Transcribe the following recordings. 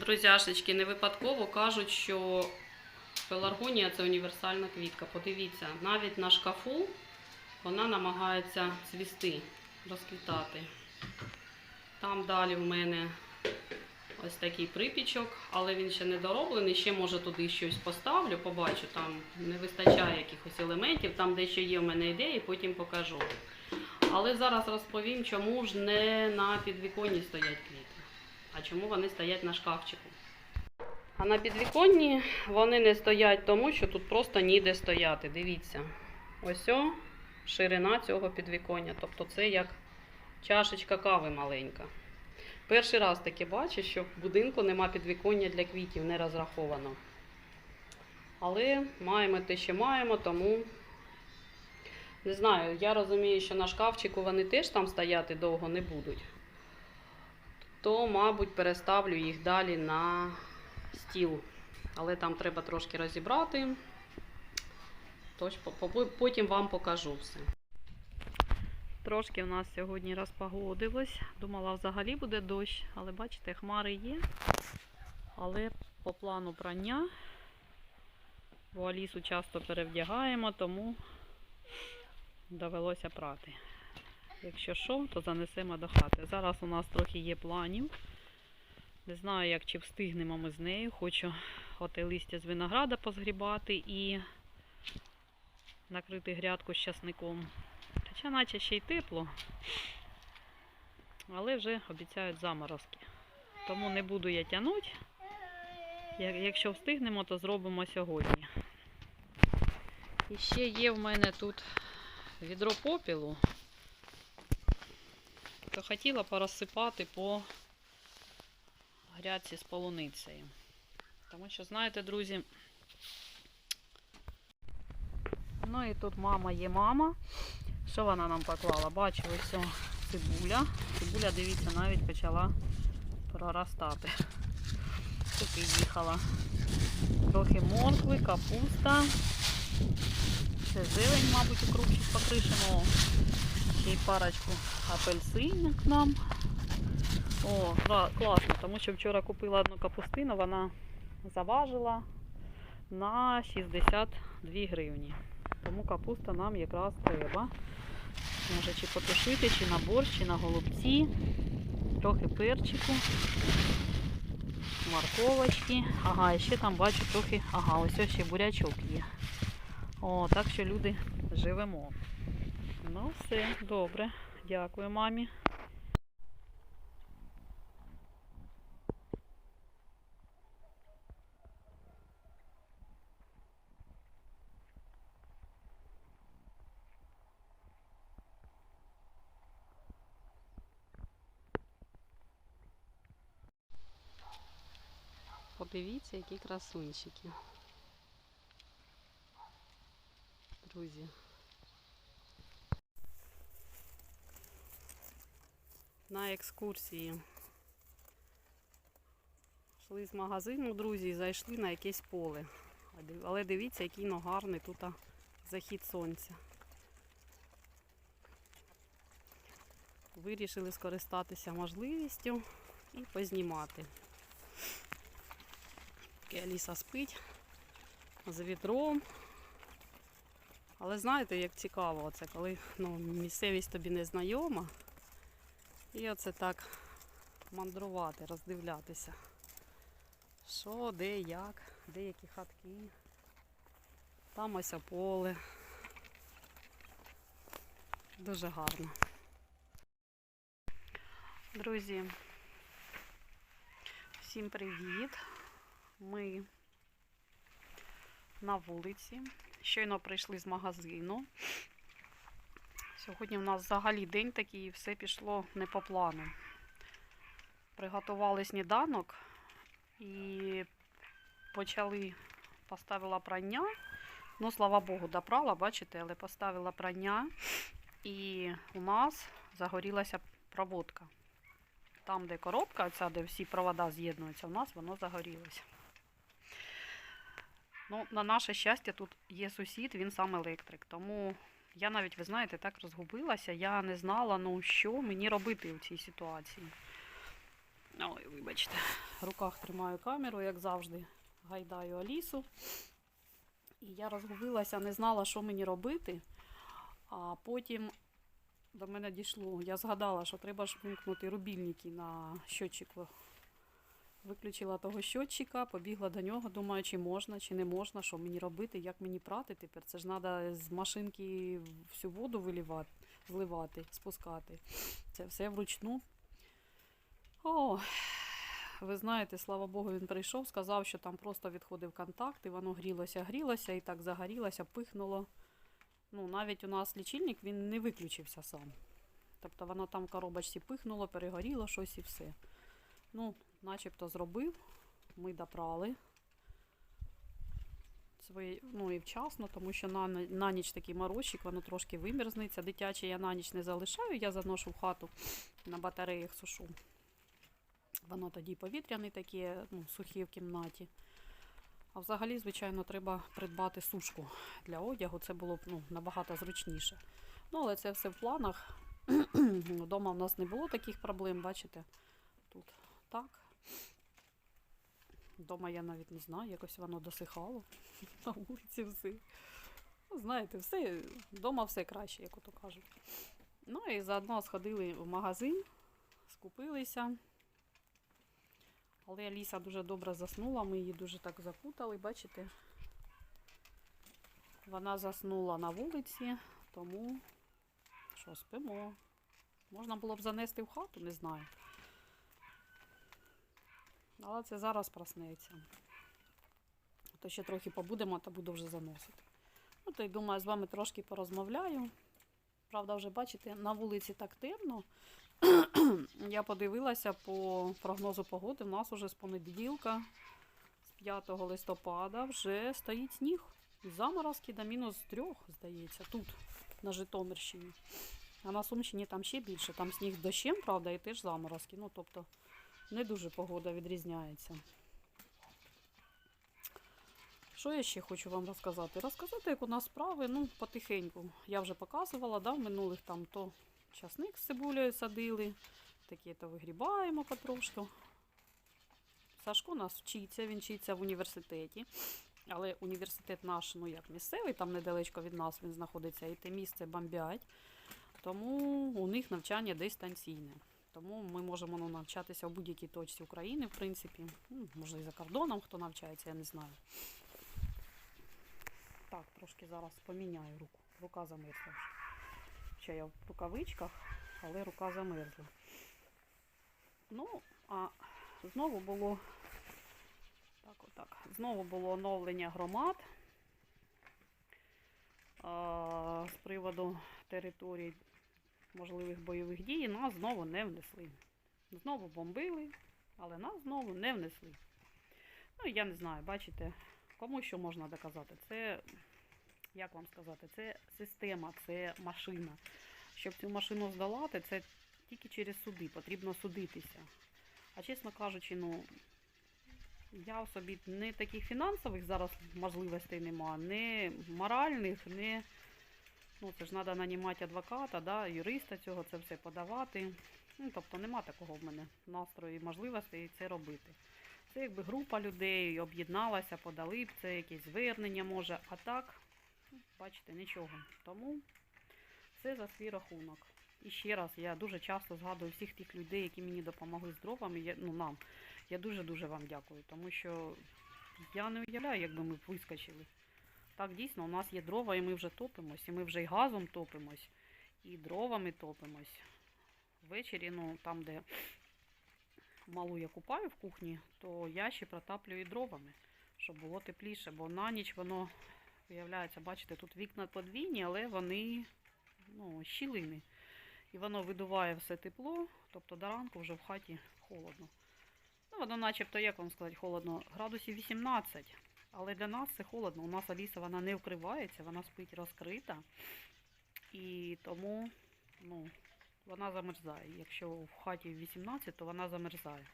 Друзяшечки, не випадково кажуть, що пеларгонія це універсальна квітка. Подивіться, навіть на шкафу вона намагається цвісти, розквітати. Там далі в мене ось такий припічок, але він ще не дороблений. Ще може туди щось поставлю, побачу, там не вистачає якихось елементів, там дещо є в мене ідеї, потім покажу. Але зараз розповім, чому ж не на підвіконні стоять квіти, а чому вони стоять на шкафчику. А на підвіконні вони не стоять тому, що тут просто ніде стояти. Дивіться. Ось о, ширина цього підвіконня. Тобто це як чашечка кави маленька. Перший раз таке бачу, що в будинку нема підвіконня для квітів, не розраховано. Але маємо те, що маємо, тому не знаю, я розумію, що на шкафчику вони теж там стояти довго не будуть. То, мабуть, переставлю їх далі на стіл. Але там треба трошки розібрати. Тож по- по- потім вам покажу все. Трошки в нас сьогодні розпогодилось. Думала, взагалі буде дощ, але бачите, хмари є. Але по плану прання бо Алісу часто перевдягаємо, тому довелося прати. Якщо що, то занесемо до хати. Зараз у нас трохи є планів. Не знаю, як чи встигнемо ми з нею. Хочу оте листя з винограда позгрібати і накрити грядку з часником. Хоча наче ще й тепло, але вже обіцяють заморозки. Тому не буду я тягнути. Якщо встигнемо, то зробимо сьогодні. І ще є в мене тут відро попілу. Хотіла порозсипати по грядці з полуницею. Тому що, знаєте, друзі, ну і тут мама є мама. Що вона нам поклала? Бачу, ось цибуля. Цибуля, дивіться, навіть почала проростати. Тут і їхала. Трохи моркви, капуста. Це зелень, мабуть, укропчик покришено. Ще й парочку апельсинок нам. О, класно, тому що вчора купила одну капустину, вона заважила на 62 гривні. Тому капуста нам якраз треба. Може чи потушити, чи на борщ, чи на голубці. Трохи перчику, морковочки. Ага, і ще там бачу трохи. Ага, ось ще бурячок є. О, так що люди живемо. Ну, все, добре. Дякую мамі. Подивіться, які красунчики. Друзі. На екскурсії. Йшли з магазину, друзі, і зайшли на якесь поле. Але дивіться, який гарний тут захід сонця. Вирішили скористатися можливістю і познімати. Поки Аліса спить з вітром. Але знаєте, як цікаво, оце, коли ну, місцевість тобі не знайома. І оце так мандрувати, роздивлятися. Що, де, як, де які хатки. Там ось поле. Дуже гарно. Друзі, всім привіт! Ми на вулиці. Щойно прийшли з магазину. Сьогодні у нас взагалі день такий, і все пішло не по плану. Приготували сніданок і почали, поставила прання. Ну, слава Богу, допрала, бачите, але поставила прання. І у нас загорілася проводка. Там, де коробка, ця, де всі провода з'єднуються, у нас воно загорілося. Ну, на наше щастя, тут є сусід, він сам електрик. Тому я навіть, ви знаєте, так розгубилася. Я не знала, ну що мені робити в цій ситуації. Ой, вибачте. В руках тримаю камеру, як завжди. Гайдаю Алісу. І я розгубилася, не знала, що мені робити. А потім до мене дійшло. Я згадала, що треба ж вимкнути рубільники на щотчику. Виключила того щотчика, побігла до нього, думаю, чи можна, чи не можна, що мені робити, як мені прати тепер. Це ж треба з машинки всю воду вилівати, зливати, спускати. Це все вручну. О, ви знаєте, слава Богу, він прийшов, сказав, що там просто відходив контакт, і воно грілося, грілося, і так загорілося, пихнуло. Ну, навіть у нас лічильник він не виключився сам. Тобто воно там в коробочці пихнуло, перегоріло щось і все. Ну, начебто зробив. Ми допрали. Своє, ну і вчасно, тому що на, на ніч такий морозчик, воно трошки вимерзнеться. Дитяче я на ніч не залишаю, я заношу в хату на батареях сушу. Воно тоді повітряне таке, ну, сухе в кімнаті. А взагалі, звичайно, треба придбати сушку для одягу. Це було б ну, набагато зручніше. Ну, але це все в планах. Вдома в нас не було таких проблем, бачите? Тут так. Дома я навіть не знаю, якось воно досихало. На вулиці все. Ну, знаєте, все, вдома все краще, як ото кажуть. Ну і заодно сходили в магазин, скупилися. Але Аліса дуже добре заснула, ми її дуже так закутали, бачите? Вона заснула на вулиці, тому що спимо. Можна було б занести в хату, не знаю. Але це зараз проснеться. То ще трохи побудемо, та буду вже заносити. Ну, то й думаю, з вами трошки порозмовляю. Правда, вже бачите, на вулиці так темно. Я подивилася по прогнозу погоди. У нас уже з понеділка, з 5 листопада, вже стоїть сніг. Заморозки до мінус трьох, здається, тут, на Житомирщині. А на Сумщині там ще більше. Там сніг дощем, правда, і теж заморозки. Ну, тобто, не дуже погода відрізняється. Що я ще хочу вам розказати? Розказати, як у нас справи, ну, потихеньку. Я вже показувала, да, в минулих там то часник з цибулею садили, такі то вигрібаємо потрошку. Сашко у нас вчиться, він вчиться в університеті. Але університет наш, ну як місцевий, там недалечко від нас він знаходиться, і те місце бомбять. Тому у них навчання дистанційне. Тому ми можемо ну, навчатися в будь-якій точці України, в принципі. Ну, може і за кордоном хто навчається, я не знаю. Так, трошки зараз поміняю руку. Рука замерзла. Ще я в рукавичках, але рука замерзла. Ну, а знову було так, отак. Знову було оновлення громад а, з приводу територій можливих бойових дій. Нас знову не внесли. Знову бомбили, але нас знову не внесли. Ну, я не знаю, бачите, кому що можна доказати. Це, як вам сказати, це система, це машина. Щоб цю машину здолати, це тільки через суди, потрібно судитися. А чесно кажучи, ну, я в собі не таких фінансових зараз можливостей нема, не моральних, не. Ну, це ж треба нанімати адвоката, да, юриста цього, це все подавати. Ну, тобто нема такого в мене настрою і можливостей це робити. Це якби група людей об'єдналася, подали б це якесь звернення може, а так, бачите, нічого. Тому все за свій рахунок. І ще раз, я дуже часто згадую всіх тих людей, які мені допомогли з дровами, я, ну нам. Я дуже-дуже вам дякую, тому що я не уявляю, якби ми вискочили. Так, дійсно, у нас є дрова, і ми вже топимось, і ми вже і газом топимось, і дровами топимось. Ввечері, ну там, де малу я купаю в кухні, то я ще протаплюю і дровами, щоб було тепліше, бо на ніч воно виявляється, бачите, тут вікна подвійні, але вони ну, щілини. І воно видуває все тепло, тобто до ранку вже в хаті холодно. Ну, воно начебто, як вам сказати, холодно, градусів 18. Але для нас це холодно. У нас Аліса вона не вкривається, вона спить розкрита. І тому ну, вона замерзає. Якщо в хаті 18, то вона замерзає.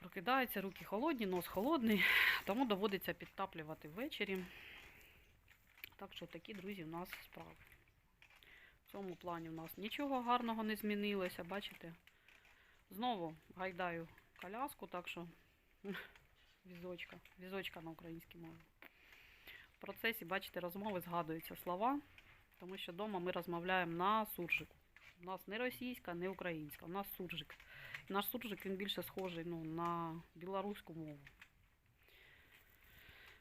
Прокидається, руки холодні, нос холодний, тому доводиться підтаплювати ввечері. Так що такі, друзі, у нас справи. В цьому плані у нас нічого гарного не змінилося, бачите? Знову гайдаю коляску, так що візочка, візочка на українській мові. В процесі, бачите, розмови згадуються слова, тому що вдома ми розмовляємо на суржику. У нас не російська, не українська, у нас суржик. Наш суржик він більше схожий ну, на білоруську мову.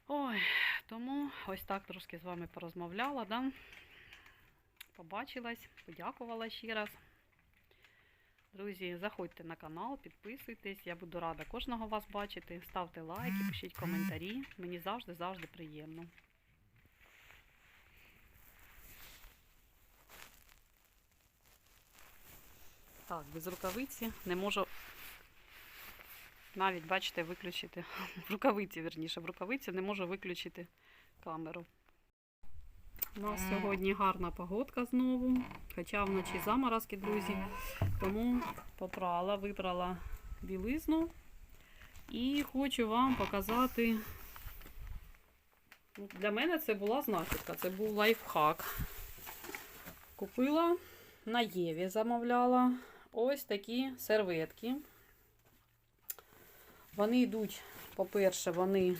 Ой, тому ось так трошки з вами порозмовляла, да? побачилась, подякувала ще раз. Друзі, заходьте на канал, підписуйтесь. Я буду рада кожного вас бачити. Ставте лайки, пишіть коментарі. Мені завжди, завжди приємно. Так, без рукавиці не можу навіть, бачите, виключити в рукавиці, верніше, в рукавиці не можу виключити камеру. У нас сьогодні гарна погодка знову, хоча вночі заморозки, друзі. Тому попрала, випрала білизну і хочу вам показати. Ну, Для мене це була знахідка, це був лайфхак. Купила на Єві, замовляла ось такі серветки. Вони йдуть, по-перше, вони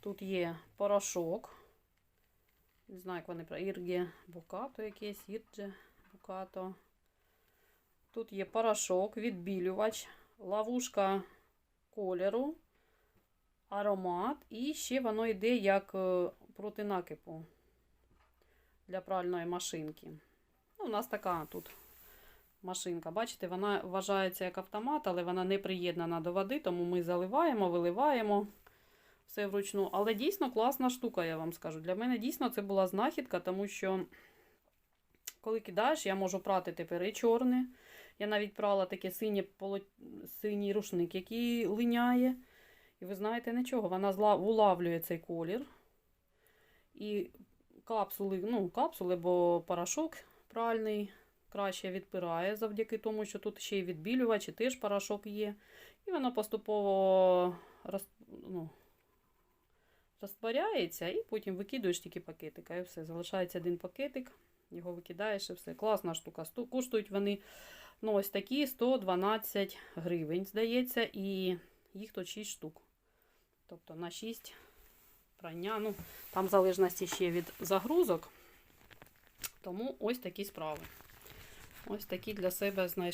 тут є порошок. Не знаю, як вони про Ірге Букато якесь, Ірдже Букато. Тут є порошок, відбілювач, ловушка кольору, аромат. І ще воно йде як е, проти накипу для пральної машинки. Ну, у нас така тут машинка. Бачите, вона вважається як автомат, але вона не приєднана до води, тому ми заливаємо, виливаємо все вручну. Але дійсно класна штука, я вам скажу. Для мене дійсно це була знахідка, тому що коли кидаєш, я можу прати тепер і чорне. Я навіть прала таке синє поло... синій рушник, який линяє. І ви знаєте нічого, вона зла... улавлює цей колір. І капсули, ну, капсули, бо порошок пральний краще відпирає завдяки тому, що тут ще й відбілювач, і теж порошок є. І воно поступово роз... ну, розтворяється, і потім викидуєш тільки пакетика, і все. Залишається один пакетик, його викидаєш і все. Класна штука. Коштують вони ну, ось такі 112 гривень, здається, і їх тут 6 штук. Тобто на 6 прання. Ну, там в залежності ще від загрузок. Тому ось такі справи. Ось такі для себе знайшла.